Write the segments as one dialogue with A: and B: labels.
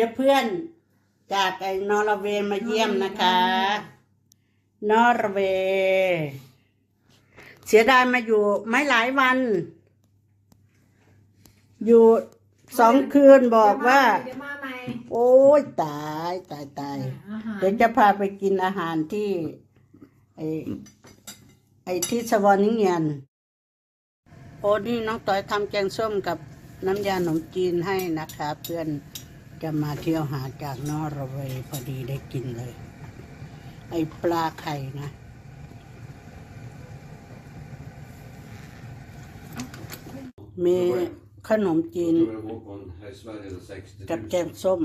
A: ดี๋ยวเพื่อนจากไอ้นอร์เวย์มาเยี่ยมนะคะ นอร์เวย์เสียดายมาอยู่ไม่หลายวัน อยู่สองคืนบอกว่า
B: เดี๋ยวมาใหม่
A: โอ้ยตายตายตาย
B: อาหาร
A: เดี๋ยวจะพาไปกินอาหารที่ไอ้ไอ้ที่สวอนิเงียนโอ้นี่น้องต้อยทำแกงส้มกับน้ำยาขนมจีนให้นะคะเพื่อน จะมาเที่ยวหาจากนอร์เวย์พอดีได้กินเลย ไอปลาไข่นะมีขนมจีนกับแกงส้ม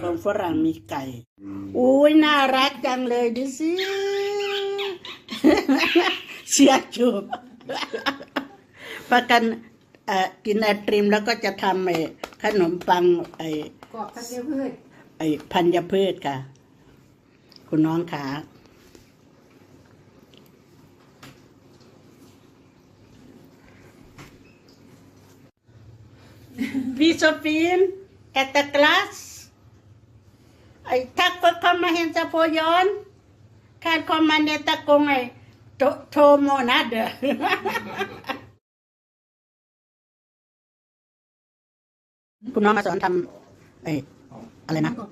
A: ของฝรั่งมีไก่อุ้ยน่ารักจังเลยดูสิเสียจูบประกัน กินไอติมแล้วก็จะทำไอ้ขนมปังไอ้
B: กรอบตะเกียบพืช
A: ไอ้พันยพืชค่ะ คุณน้องขาวีโซฟีนแอตกลาสไอ้ทักก็เข้ามาเห็นสะโพยอนคาดคอมมันเนตะกงไอ้โทโทโมนาเดอ คุณน้องมาสอนทำไอ้อะไรนะ
B: กรอบ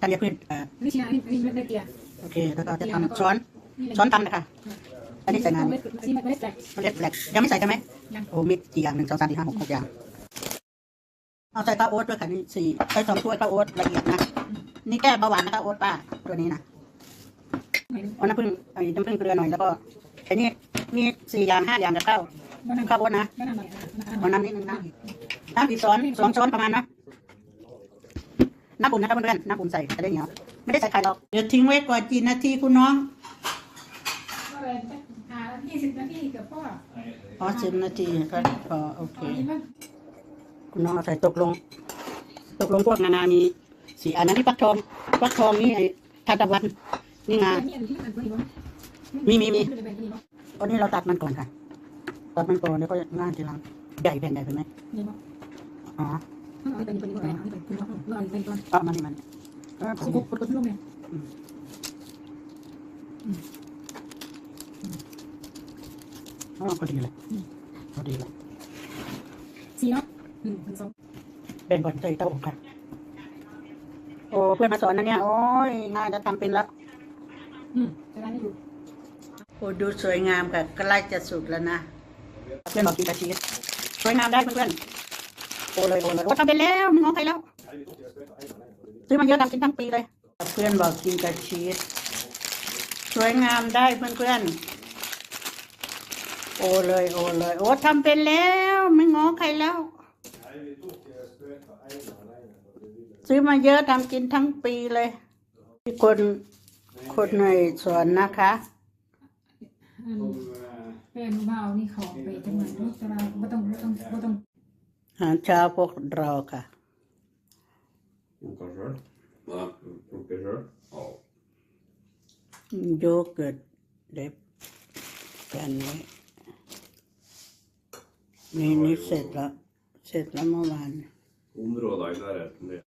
B: ตะเกียบพืช
A: ธัญพืชเอ่อ
B: นี่ชินะนี่นี่ไม่เกลีย
A: โอเค แล้วก็จะทำช้อน ช้อนตำนะคะ อันนี้ใส่งาน
B: ไม่ไม่ไม่แตก
A: เล็กแหลกยังไม่ใส่ใช่ไหม
B: ยัง
A: โอ้มีกี่อย่างหนึ่งสองสามสี่ห้าหกหกอย่าง เอาใส่ปลาโอ๊ตด้วยค่ะนี่สี่ใส่สองถ้วยปลาโอ๊ตละเอียดนะ นี่แก้เบาหวานนะคะโอ๊ตป้าตัวนี้นะ
B: ไม่
A: เอาน้ำผึ้งไอ้น้ำผึ้งเกลือหน่อยแล้วก็ไอ้นี่มีสี่อย่างห้าอย่างกับข้าว
B: ไม่นั่ง
A: ข้าวโอ๊ตนะ
B: ไม่นั่งหน่อย
A: เอาน้ำนิดนึงนะ น้ำกี่ช้อนสองช้อนประมาณนะน้ำปุ่นนะครับเพื่อนๆน้ำปุ่นใส่จะได้เหนียวไม่ได้ใส่ไข่หรอกเดี๋ยวทิ้งไว้ก่อนกี่นาทีคุณน้อง
B: ก็เลยหายี่สิบนาทีกับพ่อ
A: อ๋อสิบนาทีครับพอโอเค
B: ตอนนี้มัน
A: คุณน้องเอาใส่ตกลง ตกลงพวกนานามีสี่อันนั้นที่ปักทองปักทองนี่ไอ้ทานตะวันนี่งา
B: นี่อันที่มันคนนี้มั้ง
A: มีมีมี
B: จะเป็นคนนี้มั้ง
A: ตอนนี้เราตัดมันก่อนค่ะตัดมันก่อนแล้วก็งานทีหลังใหญ่แผ่นใหญ่เป็นไหม
B: นี่มั้ง
A: อ๋อ
B: เอาเป็นคนนี้ก่อนเอาเป็นนนี้ก่อนเอาเป็นคน
A: เอามันนี่มันเออผ
B: สุ
A: ม
B: กุกกดกดลงเลย
A: อ๋อพอดีเลยพอดีเลย
B: สี่เนาะหนึ่งสอง
A: เป็นก่อนใส่เต้าอบค่ะ โอ้เพื่อนมาสอนนะเนี่ย โอ้ยน่าจะทำเป็นแล้ว
B: อืมจะได้ไม่ดู
A: โอ้ดูสวยงามค่ะใกล้จะสุกแล้วนะ เพื่อนบอกกินกะทิสวยงามได้เพื่อนๆ โอ้เลยโอ้เลยโอ้ทำไปแล้วมึงเอาใครแล้วซื้อมาเยอะทำกินทั้งปีเลย เพื่อนบอกกินกะทิสวยงามได้เพื่อนๆโอ้เลยโอ้เลยโอ้ทำเป็นแล้วไม่ง้อใครแล้ว ซื้อมาเยอะทำกินทั้งปีเลยคนคนในสวนนะคะ
B: อันเป็นเบานี่เขาไปจังหวัดนู้นแต่ว่าไม่ต้องไม่ต้องไม่ต้อง
A: อา หารเช้าพวกเราค่ะ
C: Koka själv? Va? Koka själv? Ja.
A: โยเกิร์ตเด็บกันไว้นี่นี่เสร็จแล้ว เสร็จแล้วเมื่อวาน
C: Området i närheten. det-